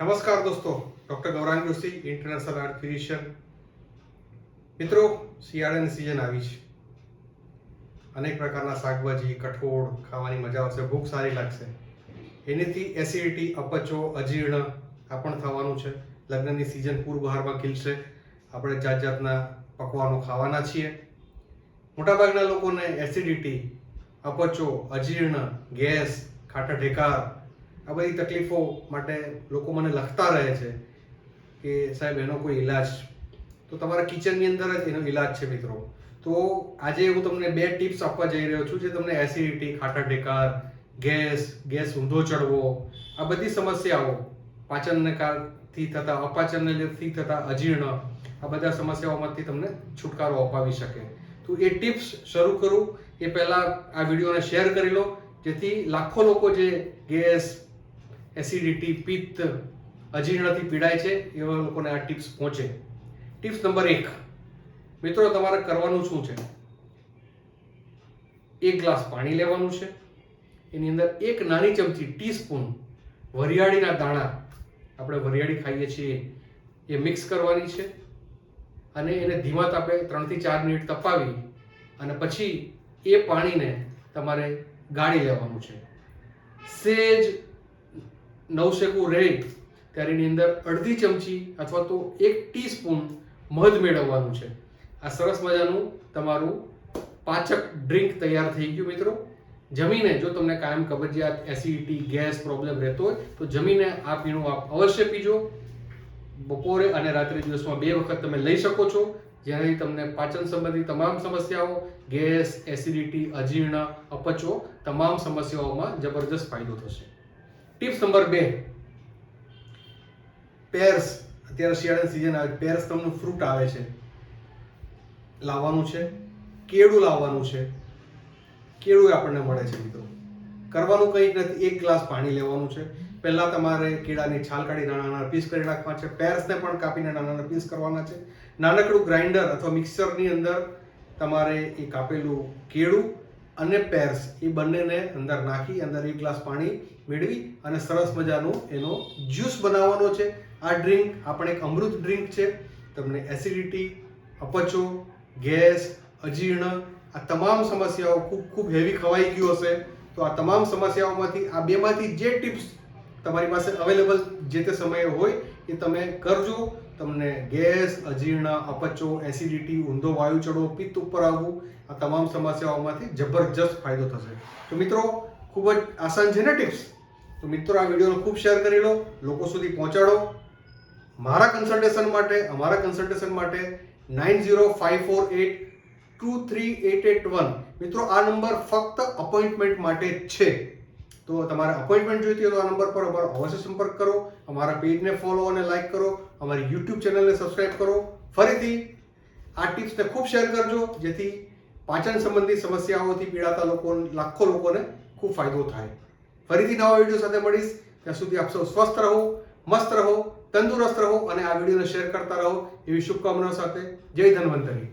નમસ્કાર દોસ્તો, doctor Gaurang Joshi international art physician મિત્રો, શિયાળાની સિઝન આવી છે. અનેક પ્રકારના શાકભાજી, કઠોળ ખાવાની મજા આવશે, ભૂખ સારી લાગશે. એનેથી એસિડિટી અપચો, અજીર્ણ આ પણ થવાનું છે. લગ્નની સિઝન પૂર બહારમાં ખીલશે. આપણે જાત જાતના પકવાનો ખાવાના છીએ. મોટાભાગના લોકોને એસિડિટી અપચો, અજીર્ણ, ગેસ ખાટા ઢેકાર આ બધી તકલીફો માટે લોકો મને લખતા રહે છે કે સાહેબ, એનો કોઈ ઈલાજ. તો તમારા કિચનની અંદર જ એનો ઈલાજ છે મિત્રો. તો આજે હું તમને બે ટિપ્સ આપવા જઈ રહ્યો છું જે તમને એસિડિટી ખાટા ઢેકાર ગેસ ગેસ ઊંધો ચડવો, આ બધી સમસ્યાઓ પાચનને કારથી થતા, અપાચનને લીધથી થતા અજીર્ણ, આ બધા સમસ્યાઓમાંથી તમને છુટકારો અપાવી શકે. તો એ ટિપ્સ શરૂ કરું. એ પહેલાં આ વિડીયોને શેર કરી લો, જેથી લાખો લોકો જે ગેસ એસિડિટી પિત્ત અજીર્ણથી પીડાય છે, એવા લોકોને આ ટિપ્સ પહોંચે. ટિપ્સ નંબર એક. મિત્રો, તમારે કરવાનું શું છે? એક ગ્લાસ પાણી લેવાનું છે. એની અંદર એક નાની ચમચી ટીસ્પૂન વરિયાળીના દાણા આપણે વરિયાળી ખાઈએ છીએ. એ મિક્સ કરવાની છે. અને એને ધીમા તાપે ત્રણથી ચાર મિનિટ તપાવી અને પછી એ પાણીને તમારે ગાળી લેવાનું છે. સેજ નવશેકું રેડ, ત્યારે એની અંદર અડધી ચમચી અથવા તો એક ટીસ્પૂન મધ મેળવવાનું છે. આ સરસ મજાનું તમારું પાચક ડ્રિંક તૈયાર થઈ ગયું મિત્રો. જમીને જો તમને કાયમ કબજિયાત એસિડિટી, ગેસ પ્રોબ્લેમ રહેતો હોય, તો જમીને આ પીણું આપ અવશ્ય પીજો. બપોરે અને રાત્રે દિવસમાં બે વખત તમે લઈ શકો છો. જેનાથી તમને પાચન સંબંધી તમામ સમસ્યાઓ, ગેસ, એસિડિટી, અજીર્ણ, અપચો, તમામ સમસ્યાઓમાં જબરદસ્ત ફાયદો થશે. ટિપ્સ નંબર બે. પેર્સ અત્યારે શિયાળાની સિઝન આવે. પેર્સ તમને ફ્રૂટ આવે છે. લાવવાનું છે. કેળું લાવવાનું છે. કેળું આપણને મળે છે મિત્રો. કરવાનું કંઈ નથી. એક ગ્લાસ પાણી લેવાનું છે. પહેલાં તમારે કેળાની છાલ કાઢી નાના નાના પીસ કરી નાખવા છે. પેર્સને પણ કાપીને નાના નાના પીસ કરવાના છે. નાનકડું ગ્રાઇન્ડર અથવા મિક્સરની અંદર તમારે એ કાપેલું કેળું અને પેર્સ એ બંનેને અંદર નાખી, અંદર એક ગ્લાસ પાણી મેળવી અને સરસ મજાનું એનો જ્યુસ બનાવવાનો છે. આ ડ્રિંક આપણે એક અમૃત ડ્રિંક છે. તમને એસિડિટી અપચો, ગેસ, અજીર્ણ, આ તમામ સમસ્યાઓ ખૂબ ખૂબ હેવી ખવાઈ ગયું હશે. તો આ તમામ સમસ્યાઓમાંથી, આ બેમાંથી જે ટિપ્સ તમારી પાસે અવેલેબલ જે તે સમયે હોય, એ તમે કરજો. તમને ગેસ, અજીર્ણ, અપચો, એસિડિટી, ઊંધો વાયુ ચડવો પિત્ત ઉપર આવવું, આ તમામ સમસ્યાઓમાંથી જબરજસ્ત ફાયદો થશે. તો મિત્રો, ખૂબ જ આસાન છે ને ટિપ્સ? તો મિત્રો, આ વિડીયોને ખૂબ શેર કરી લો, લોકો સુધી પહોંચાડો. મારા કન્સલ્ટેશન માટે, અમારા કન્સલ્ટેશન માટે nine zero five four eight two three eight eight one મિત્રો, આ નંબર ફક્ત અપોઇન્ટમેન્ટ માટે છે. તો તમારે અપોઇન્ટમેન્ટ જોઈતી હોય તો આ નંબર પર અમારો અવશ્ય સંપર્ક કરો. અમારા પેજને ફોલો અને લાઇક કરો. અમારી યુટ્યુબ ચેનલને સબસ્ક્રાઇબ કરો. ફરીથી આ ટિપ્સને ખૂબ શેર કરજો, જેથી પાચન સંબંધી સમસ્યાઓથી પીડાતા લોકો લાખો લોકોને ખૂબ ફાયદો થાય. ફરીથી નવા વીડિયો સાથે મળીશ. ત્યાં સુધી આપ સૌ સ્વસ્થ રહો, મસ્ત રહો, તંદુરસ્ત રહો અને આ વિડીયોને શેર કરતા રહો. એવી શુભકામનાઓ સાથે. જય ધન્વંતરી.